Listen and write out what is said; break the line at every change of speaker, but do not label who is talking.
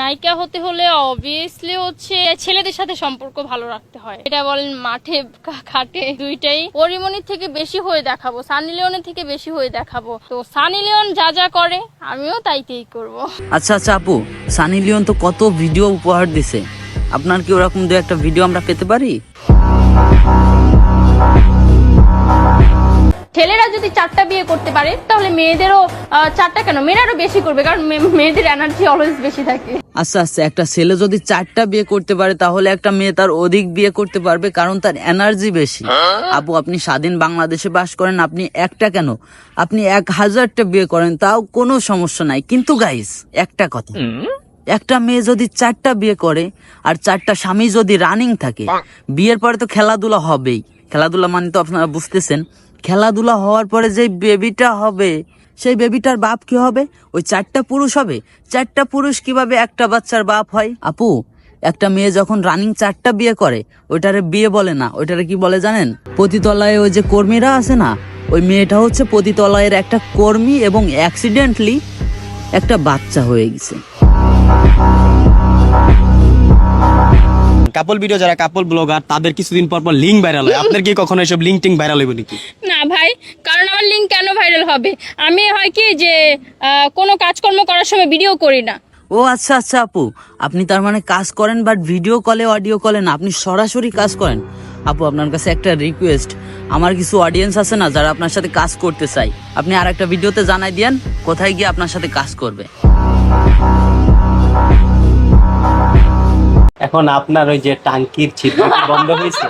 নায়িকা হতে হলে অবভিয়াসলি হচ্ছে ছেলেদের সাথে সম্পর্ক ভালো রাখতে হয়। এটা বলেন মাঠে খাটে দুইটাই। পরিমণির থেকে বেশি হয়ে দেখাবো, সানি লিওনের থেকে বেশি হয়ে দেখাবো। তো সানি লিওন যা যা করে, আমিও তাইতেই করব।
আচ্ছা আচ্ছা আপু, সানি লিওন তো কত ভিডিও উপহার দিছে। আপনার কি ওরকম দু একটা ভিডিও আমরা পেতে পারি?
ছেলেরা যদি চারটা বিয়ে করতে পারে তাহলে মেয়েদেরও চারটা কেন? মেয়েরাও বেশি করবে কারণ মেয়েদের এনার্জি অলওয়েজ বেশি থাকে।
আচ্ছা আচ্ছা একটা ছেলে যদি চারটা বিয়ে করতে পারে তাহলে একটা মেয়ে তার অধিক বিয়ে করতে পারবে কারণ তার এনার্জি বেশি। আপু আপনি স্বাধীন বাংলাদেশে বাস করেন আপনি একটা কেন? আপনি এক হাজারটা বিয়ে করেন তাও কোনো সমস্যা নাই। কিন্তু গাইস একটা কথা। একটা মেয়ে যদি চারটা বিয়ে করে আর চারটা স্বামী যদি রানিং থাকে বিয়ের পরে তো খেলাধুলা হবেই। খেলাধুলা মানে তো আপনারা বুঝতেছেন খেলাধুলা হওয়ার পরে যে বেবিটা হবে, সেই বেবিটার বাপ কি হবে? ওই চারটা পুরুষ হবে। চারটা পুরুষ কীভাবে একটা বাচ্চার বাপ হয়? আপু, একটা মেয়ে যখন রানিং চারটা বিয়ে করে, ওইটারে বিয়ে বলে না। ওইটারে কি বলে জানেন? পতিতলায় ওই যে কর্মীরা আছে না, ওই মেয়েটা হচ্ছে পতিতলয়ের একটা কর্মী এবং অ্যাক্সিডেন্টলি একটা বাচ্চা হয়ে গেছে।
কাপল ভিডিও যারা কাপল ব্লগার তাদের কিছুদিন পর পর লিঙ্ক ভাইরাল হয়। আপনার কি কখনো এসব লিঙ্ক টিঙ্ক ভাইরাল হইব নাকি?
না ভাই কারণ আমার লিঙ্ক কেন ভাইরাল হবে? আমি হয় কি যে আহ, কোনো কাজকর্ম করার সময় ভিডিও করি না।
ও আচ্ছা আচ্ছা আপু আপনি তার মানে কাজ করেন বাট ভিডিও কলে অডিও কলে না আপনি সরাসরি কাজ করেন। আপু আপনার কাছে একটা রিকোয়েস্ট আমার কিছু অডিয়েন্স আছে না যারা আপনার সাথে কাজ করতে চাই আপনি আর একটা ভিডিওতে জানাই দিয়েন কোথায় গিয়ে আপনার সাথে কাজ করবে।
এখন আপনার ওই যে টাঙ্কির ছিদ্র বন্ধ হয়েছে?